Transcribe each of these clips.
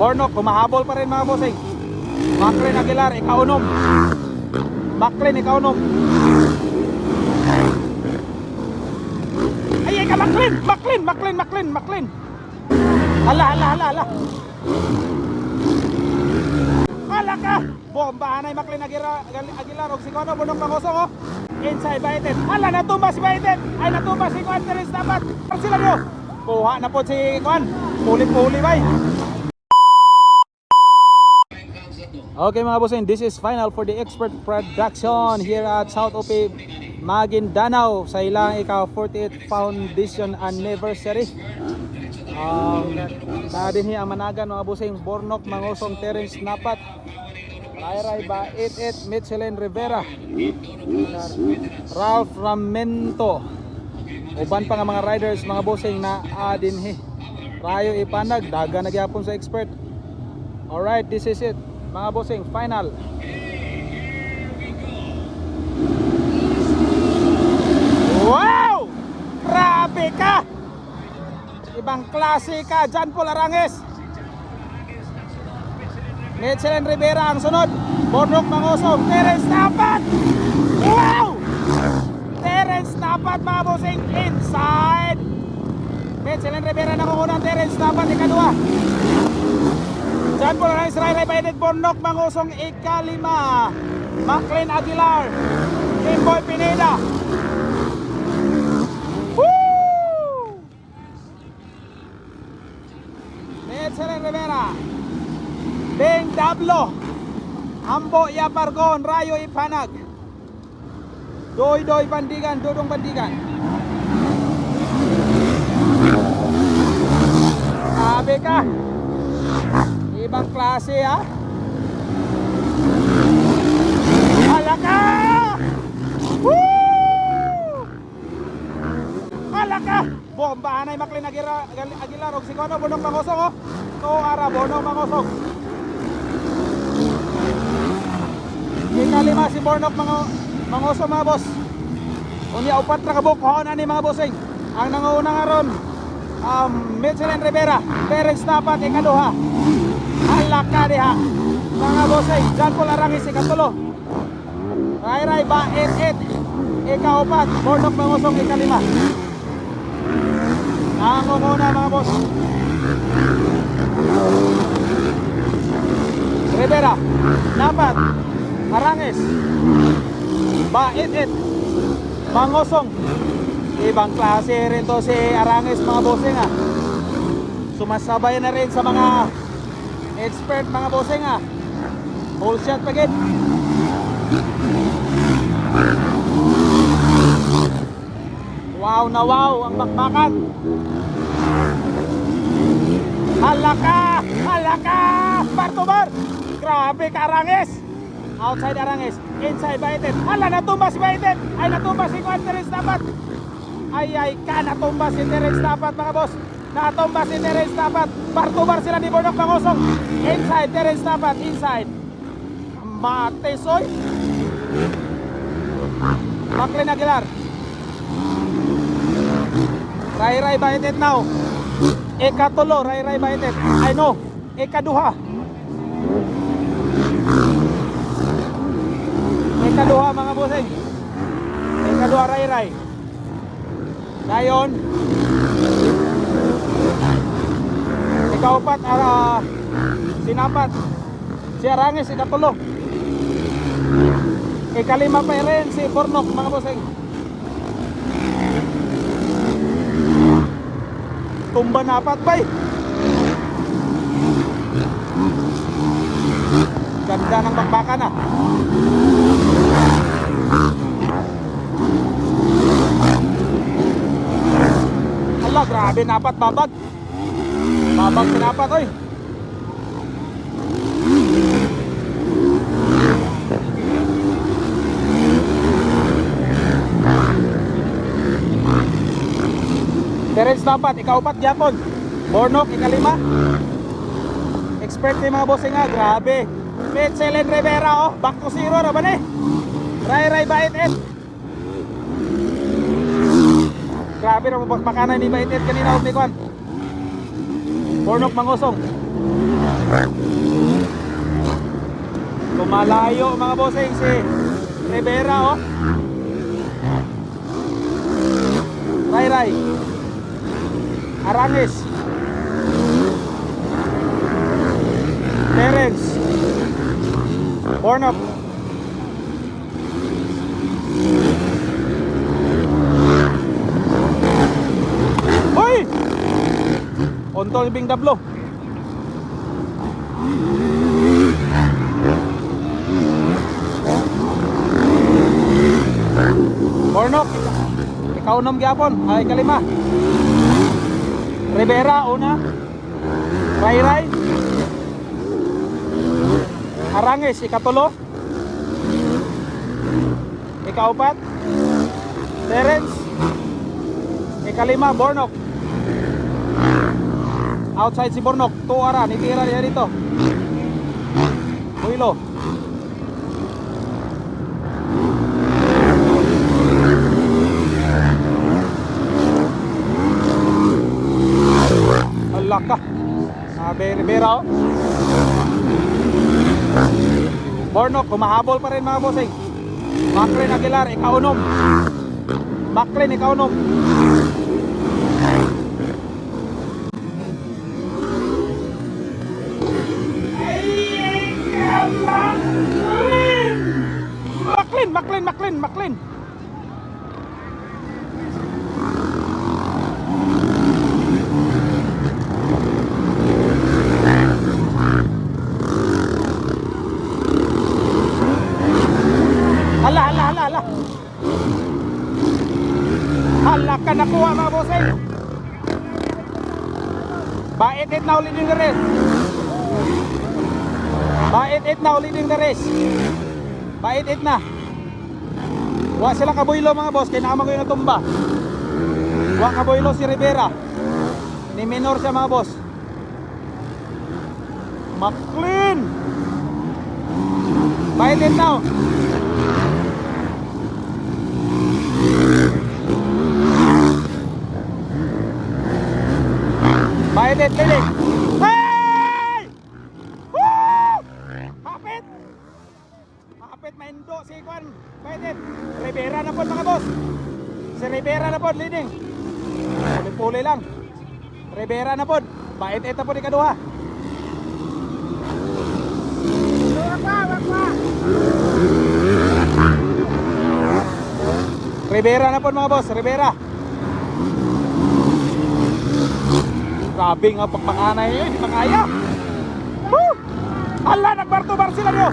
Bornok, humahabol pa rin mga bossing. Macklin Aguilar, ikaunom. Macklin, ikaunom. Ay, ay ka, Macklin! Macklin, Macklin, Macklin, Macklin! Hala, hala, hala, hala. Hala ka! Bombahan ay Macklin Aguilar, Aguilar, og si Kono, bunong pangusong, oh. Inside Baited. Hala, natumba si Baited. Ay, natumba si Kwan, Teres dapat. Sila nyo. Kuha na po si Kwan. Pulit-puli, bay. Okay mga bossing, this is final for the expert production here at South OP Maguindanao sa ilang ikaw 48th foundation anniversary. Um, na din ang managan mga bossing, Bornok, Mangosong, Terence Napat, Rairay ba 88 Michelin Rivera, Ralph Ramento, uban pa nga mga riders mga bossing na adinhi. Rayo ipanag, daga nagyapon sa expert. Alright, this is it. Mga bossing, final. Wow! Grabe ka! Ibang klase ka, John Paul Aranges. Michelin Rivera ang sunod. Bornok Mangosong, Terence Tapat! Wow! Terence Tapat mga bossing, inside! Michelin Rivera nangungunang Terence Tapat, ikadua. Paul Rice Ray Ray Bayedet Bornok Mangusong ikalima Maclean Aguilar Kimboy Pineda. Woo! Mechelen Rivera. Beng Dablo Ambo Yapargon Rayo Ipanag. Doy Doy Bandigan Dudong Bandigan. Sabi ka Ibang klase ha. Alaka! Woo! Alaka! Bombahan ay Maclean Aguilar, Aguilar og si Kono bunong mangosong oh. To ara bunong mangosong. Ikalima si Bornok mga mangosong mga boss. Unya upat ra kabuk hoon ani mga bossing. Ang nanguuna nga ron um, Michelin Rivera, Terence Tapat ikaduha. Halak ka diha. Mga bossay, John Paul Arangis ikatulo. Ray Ray ba et et. Ikaupat, Bornok Mangosong ikalima. Nangunguna mga boss. Rivera, Napat, Arangis, ba et et. Mangosong. Ibang klase rin to si Arangis mga bossing ah. Sumasabay na rin sa mga expert mga bossing ah. Whole shot pa gid. Wow na wow ang bakbakan. Halaka! Halaka! Bar to bar! Grabe ka Arangis! Outside Arangis, inside Baited. Hala, natumba si Baited! Ay, natumba si Juan dapat! Ay, ay, ka, natumba si Terence dapat mga boss! Natumba si Terence dapat! Bar to bar sila ni Bornok Pangosong! Inside, Terence dapat, inside! Matesoy! Maclean Aguilar! Ray Ray Baited now! Ikatulo, Ray Ray Baited! Ay no! Ikaduha! Ikaduha mga bossing. Ikaduha ray ray. Dayon. Ikaupat ara sinapat. Si Arangis ikatulo. Ikalima pa rin si Bornok mga bossing. Tumba na apat bay. Ganda ng bakbakan ah. Ala, grabe napat babag. Babag sinapat, oy. Terence dapat, ikaw upat gyapon. Bornok, ikalima. Expert ni mga bossing nga, grabe. Michelin Rivera, oh. Back to zero, na ba ni? Ray Ray Bait Ed. Grabe na mapagpakanan ni Bait Ed kanina, oh, Bornok Mangosong. Lumalayo mga bossing si Rivera oh. Ray Ray. Arangis. Terence. Bornok. Ontol bing dablo. Bornok. Ikaw nom gyapon. Ay kalima. Rivera una. Ray Ray. Arangis ikatulo. Ikaupat. Terence. Ikalima Bornok. Outside si Bornok. Tuara nitira niya dito. Huilo. Alak ka. Sabi Rivera oh. Bornok, humahabol pa rin mga bossing. Macklin Aguilar, ikaunom. Macklin, ikaunom. Macklin, Macklin, Macklin, Macklin. Hala, hala, hala, hala. Hala ka nakuha mga bossing. Bait it now leading the race. Bait it now leading the race. Bait it na. Wa sila kabuylo mga boss, kaya naman ko yung natumba. Wa kabuylo si Rivera. Ni minor siya mga boss. McLean. It now. Violet Lily. Hey! Woo! Hapit! Hapit maindo si Kwan. Violet. Rivera na po mga boss. Si Rivera na po leading. Puli-puli lang. Rivera na po. Bait ito po ni Kaduha. Rivera na po mga boss. Rivera. Grabe nga pagpanganay yun, hindi makaya. Woo! Hala, nagbarto-bar sila nyo.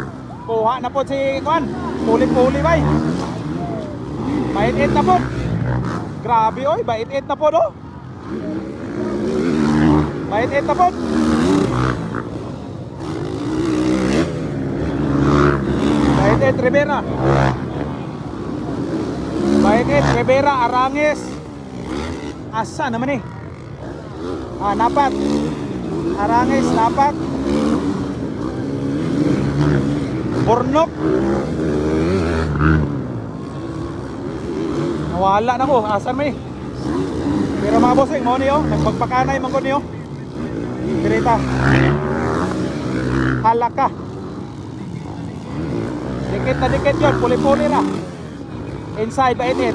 Kuha na po si Kwan. Puli-puli bay. Bait-it na po. Grabe oy, bait-it na po no. Bait-it na po. Bait-it Rivera. Bait-it Rivera, Arangis. Asa naman eh. Ah, napat. Arangis, napat. Bornok. Nawala na ko. Asan may? Pero mga bossing, mo niyo. Nagpagpakanay man ko niyo. Direta. Halaka. Dikit na dikit yun. Puli-puli na. Inside ba init?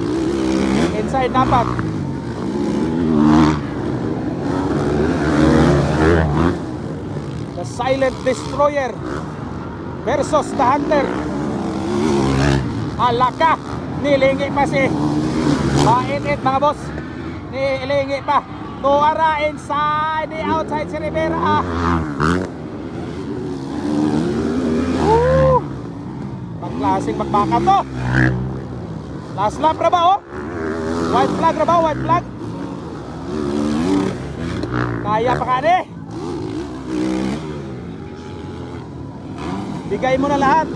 Inside napat. The Silent Destroyer versus the Hunter. Alaka, nilingi pa si Mainit mga boss. Nilingi pa. Tuara inside, the outside si Rivera. Pagklaseng magbaka to. Last lap na oh? White flag na? White flag? Kaya pa ka ni? Bigay mo na lahat.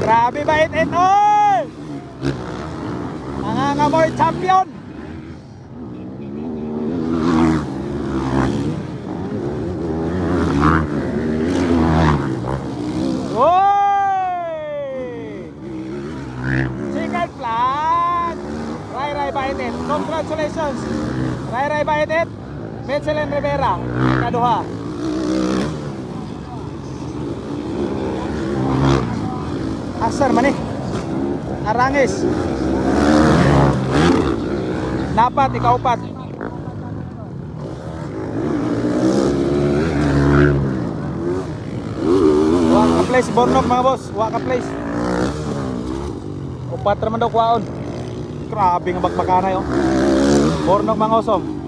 Grabe ba it it oy! Nangangamoy champion! Second flag! Baitet. Congratulations. Ray Ray Baitet. Metzelin Rivera. Kaduha. Asar man eh. Arangis. Napat, ikaw pat. Wa ka place, Bornok mga boss. Wa ka place. Upat naman daw kwaon. Grabe nga bakbakanay oh. Bornok mga osom.